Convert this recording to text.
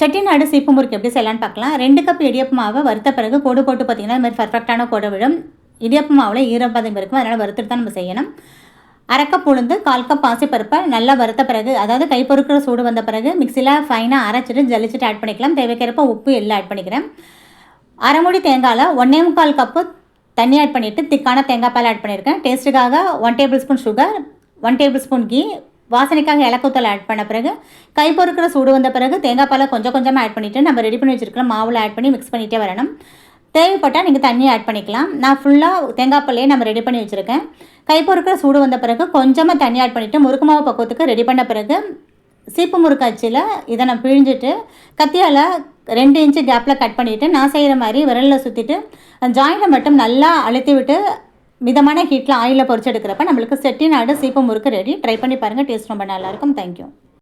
செட்டிநாடு சீப்பு முறுக்கு எப்படி செய்யலாம்னு பார்க்கலாம். ரெண்டு கப் இடியப்பு மாவை வறுத்த பிறகு கோடு போட்டு பார்த்தீங்கன்னா இது மாதிரி பர்ஃபெக்டான கோடு விழும். இடியப்பு மாவில் ஈரப்பதம் இருக்கும். அதனால் வறுத்துட்டு தான் நம்ம செய்யணும். அரை கப் உளுந்து கால் கப் பாசிப்பருப்பை நல்லா வறுத்த பிறகு அதாவது கை பொறுக்கிற சூடு வந்த பிறகு மிக்சியில் ஃபைனாக அரைச்சிட்டு ஜலிச்சிட்டு ஆட் பண்ணிக்கலாம். தேவைக்கிறப்ப உப்பு எல்லாம் ஆட் பண்ணிக்கிறேன். அரைமுடி தேங்காயில் ஒன்றே முக்கால் கப்பு தண்ணி ஆட் பண்ணிவிட்டு திக்கான தேங்காய் பால் ஆட் பண்ணியிருக்கேன். டேஸ்ட்டுக்காக one tablespoon sugar one tablespoon ghee வாசனைக்காக இலக்குத்தல் ஆட் பண்ண பிறகு கை பொறுக்கிற சூடு வந்த பிறகு தேங்காய் பாலை கொஞ்சம் கொஞ்சமாக ஆட் பண்ணிவிட்டு நம்ம ரெடி பண்ணி வச்சுருக்கிற மாவில் ஆட் பண்ணி மிக்ஸ் பண்ணிகிட்டே வரணும். தேவைப்பட்டால் நீங்கள் தண்ணியை ஆட் பண்ணிக்கலாம். நான் ஃபுல்லாக தேங்காய் பாலையே நம்ம ரெடி பண்ணி வச்சுருக்கேன். கை பொறுக்கிற சூடு வந்த பிறகு கொஞ்சமாக தண்ணி ஆட் பண்ணிவிட்டு முறுக்கு மாவு பக்குவத்துக்கு ரெடி பண்ண பிறகு சீப்பு முறுக்கு இதை நான் பிழிஞ்சிட்டு கத்தியால் ரெண்டு இன்ச்சு கேப்பில் கட் பண்ணிவிட்டு நான் செய்கிற மாதிரி விரலில் சுற்றிட்டு ஜாயிண்டை மட்டும் நல்லா அழுத்தி விட்டு மிதமான ஹீட்டில் ஆயிலில் பொறிச்செடுக்கிறப்ப நம்மளுக்கு செட்டிநாடு சீப்பு முறுக்கு ரெடி ட்ரை பண்ணி பாருங்கள் டேஸ்ட் ரொம்ப நல்லாயிருக்கும் தேங்க்யூ